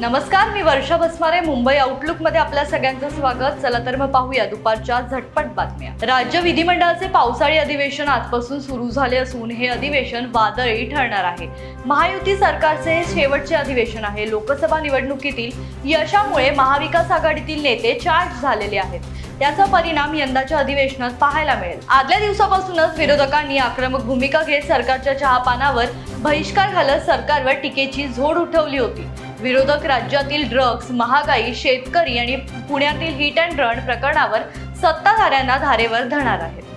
नमस्कार मी वर्षा भस्मारे मुंबई आउटलुकमध्ये आपल्या सगळ्यांचं स्वागत. चला तर मग पाहूया दुपारच्या झटपट बातम्या. राज्य विधिमंडळाचे पावसाळी अधिवेशन आजपासून सुरू झाले असून हे अधिवेशन वादळी ठरणार आहे. महायुती सरकारचे हे शेवटचे अधिवेशन आहे. लोकसभा निवडणुकीतील यशामुळे महाविकास आघाडीतील नेते चार्ज झालेले आहेत. त्याचा परिणाम यंदाच्या अधिवेशनात पाहायला मिळेल. आदल्या दिवसापासूनच विरोधकांनी आक्रमक भूमिका घेत सरकारच्या चहापानावर बहिष्कार घालत सरकारवर टीकेची झोड उठवली होती. विरोधक राज्यातील ड्रग्ज महागाई शेतकरी आणि पुण्यातील हिट अँड रन प्रकरणावर सत्ताधाऱ्यांना धारेवर धरणार आहेत.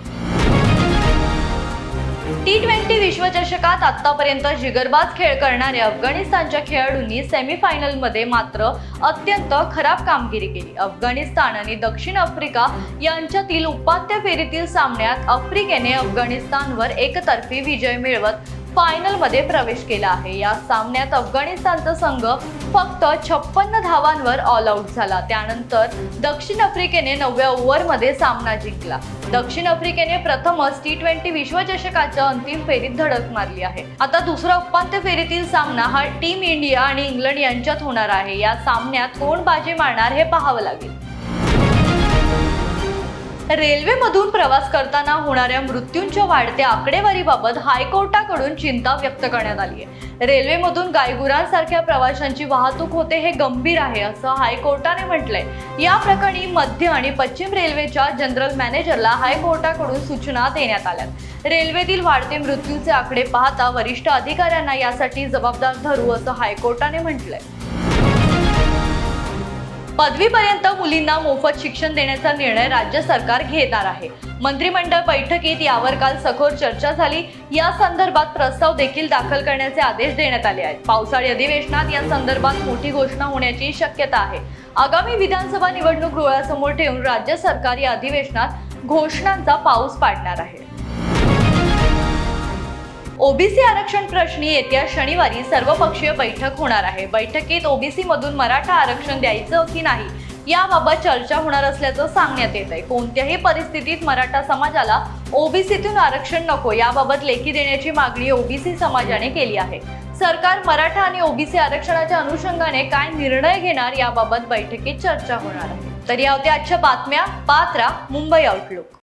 टी ट्वेंटी विश्वचषकात आतापर्यंत जिगरबाज खेळ करणाऱ्या अफगाणिस्तानच्या खेळाडूंनी सेमीफायनलमध्ये मात्र अत्यंत खराब कामगिरी केली. अफगाणिस्तान आणि दक्षिण आफ्रिका यांच्यातील उपांत्य फेरीतील सामन्यात आफ्रिकेने अफगाणिस्तानवर एकतर्फी विजय मिळवत फायनलमध्ये प्रवेश केला आहे. या सामन्यात अफगाणिस्तानचा संघ फक्त छप्पन्न धावांवर ऑल आऊट झाला. त्यानंतर दक्षिण आफ्रिकेने नवव्या ओव्हरमध्ये सामना जिंकला. दक्षिण आफ्रिकेने प्रथमच टी ट्वेंटी विश्वचषकाच्या अंतिम फेरीत धडक मारली आहे. आता दुसरा उपांत्य फेरीतील सामना हा टीम इंडिया आणि इंग्लंड यांच्यात होणार आहे. या सामन्यात कोण बाजी मारणार हे पाहावं लागेल. रेल्वेमधून प्रवास करताना होणाऱ्या मृत्यूंच्या वाढत्या आकडेवारीबाबत हायकोर्टाकडून चिंता व्यक्त करण्यात आली आहे. रेल्वेमधून गायगुरांसारख्या प्रवाशांची वाहतूक होते हे गंभीर आहे असं हायकोर्टाने म्हटलंय. या प्रकरणी मध्य आणि पश्चिम रेल्वेच्या जनरल मॅनेजरला हायकोर्टाकडून सूचना देण्यात आल्या. रेल्वेतील वाढते मृत्यूचे आकडे पाहता वरिष्ठ अधिकाऱ्यांना यासाठी जबाबदार धरू असं हायकोर्टाने म्हटलंय. पदवीपर्यंत मुलींना मोफत शिक्षण देण्याचा निर्णय राज्य सरकार घेणार आहे. मंत्रिमंडळ बैठकीत यावर काल सखोर चर्चा झाली. या संदर्भात प्रस्ताव देखील दाखल करण्याचे आदेश देण्यात आले आहेत. पावसाळी अधिवेशनात या संदर्भात मोठी घोषणा होण्याची शक्यता आहे. आगामी विधानसभा निवडणूक डोळ्यासमोर ठेवून राज्य सरकार या अधिवेशनात घोषणांचा पाऊस पाडणार आहे. ओबीसी आरक्षण प्रश्नी येत्या शनिवारी सर्वपक्षीय बैठक होणार आहे. बैठकीत ओबीसी मधून मराठा आरक्षण द्यायचं की नाही याबाबत चर्चा होणार असल्याचं सांगण्यात येत आहे कोणत्याही परिस्थितीत मराठा समाजाला ओबीसीतून आरक्षण नको याबाबत लेखी देण्याची मागणी ओबीसी समाजाने केली आहे. सरकार मराठा आणि ओबीसी आरक्षणाच्या अनुषंगाने काय निर्णय घेणार याबाबत बैठकीत चर्चा होणार आहे. तर या होत्या आजच्या बातम्या. पात्रा मुंबई आउटलुक